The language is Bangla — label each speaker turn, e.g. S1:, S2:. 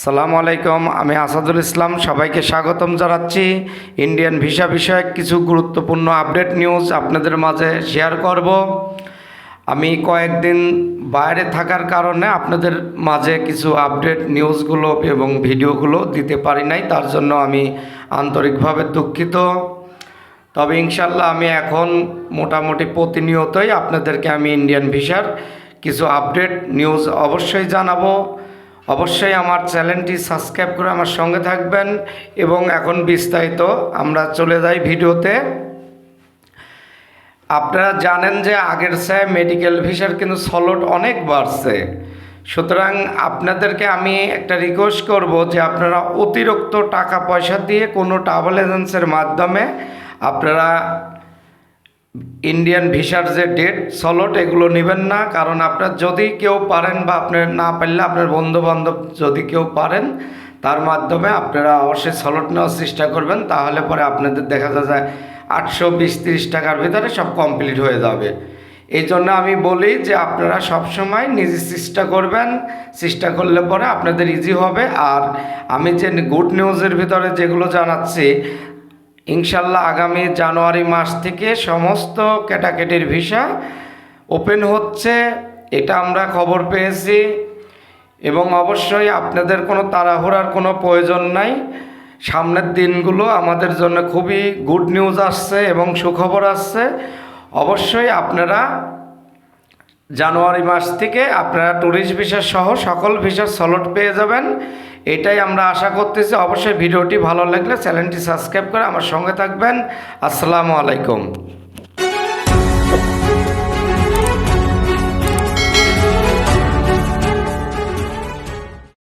S1: সালামু আলাইকুম, আমি আসাদুল ইসলাম, সবাইকে স্বাগতম জানাচ্ছি। ইন্ডিয়ান ভিসা বিষয়ক কিছু গুরুত্বপূর্ণ আপডেট নিউজ আপনাদের মাঝে শেয়ার করব। আমি কয়েকদিন বাইরে থাকার কারণে আপনাদের মাঝে কিছু আপডেট নিউজগুলো এবং ভিডিওগুলো দিতে পারি নাই, তার জন্য আমি আন্তরিকভাবে দুঃখিত। তবে ইনশাল্লাহ আমি এখন মোটামুটি প্রতিনিয়তই আপনাদেরকে আমি ইন্ডিয়ান ভিসার কিছু আপডেট, নিউজ অবশ্যই জানাব। অবশ্যই আমার চ্যানেলটি সাবস্ক্রাইব করে আমার সঙ্গে থাকবেন এবং এখন বিস্তারিত আমরা চলে যাই ভিডিওতে। আপনারা জানেন যে আগের চেয়ে মেডিকেল ভিসার কিন্তু সলট অনেক বাড়ছে। সুতরাং আপনাদেরকে আমি একটা রিকোয়েস্ট করব যে আপনারা অতিরিক্ত টাকা পয়সা দিয়ে কোনো ট্রাভেল এজেন্সির মাধ্যমে আপনারা ইন্ডিয়ান ভিসার যে ডেট সলট এগুলো নেবেন না। কারণ আপনার যদি কেউ পারেন বা আপনার না পারলে আপনার বন্ধু বান্ধব যদি কেউ পারেন, তার মাধ্যমে আপনারা অবশ্যই সলট নেওয়ার চেষ্টা করবেন। তাহলে পরে আপনাদের দেখা যায় আটশো বিশ তিরিশ টাকার ভিতরে সব কমপ্লিট হয়ে যাবে। এই জন্য আমি বলি যে আপনারা সবসময় নিজে চেষ্টা করবেন। চেষ্টা করলে পরে আপনাদের ইজি হবে। আর আমি যে গুড নিউজের ভিতরে যেগুলো জানাচ্ছি ইনশাল্লাহ আগামী জানুয়ারি মাস থেকে সমস্ত ক্যাটাগরির ভিসা ওপেন হচ্ছে, এটা আমরা খবর পেয়েছি। এবং অবশ্যই আপনাদের কোনো তাড়াহুড়ার কোনো প্রয়োজন নাই। সামনের দিনগুলো আমাদের জন্য খুবই গুড নিউজ আসছে এবং সুখবর আসছে। অবশ্যই আপনারা জানুয়ারি মাস থেকে আপনারা ট্যুরিস্ট ভিসা সহ সকল ভিসার সলট পেয়ে যাবেন। এটাই আমরা আশা করতেছি। অবশ্যই ভিডিওটি ভালো লাগলে চ্যানেলটি সাবস্ক্রাইব করে আমার সঙ্গে থাকবেন। আসসালামু আলাইকুম।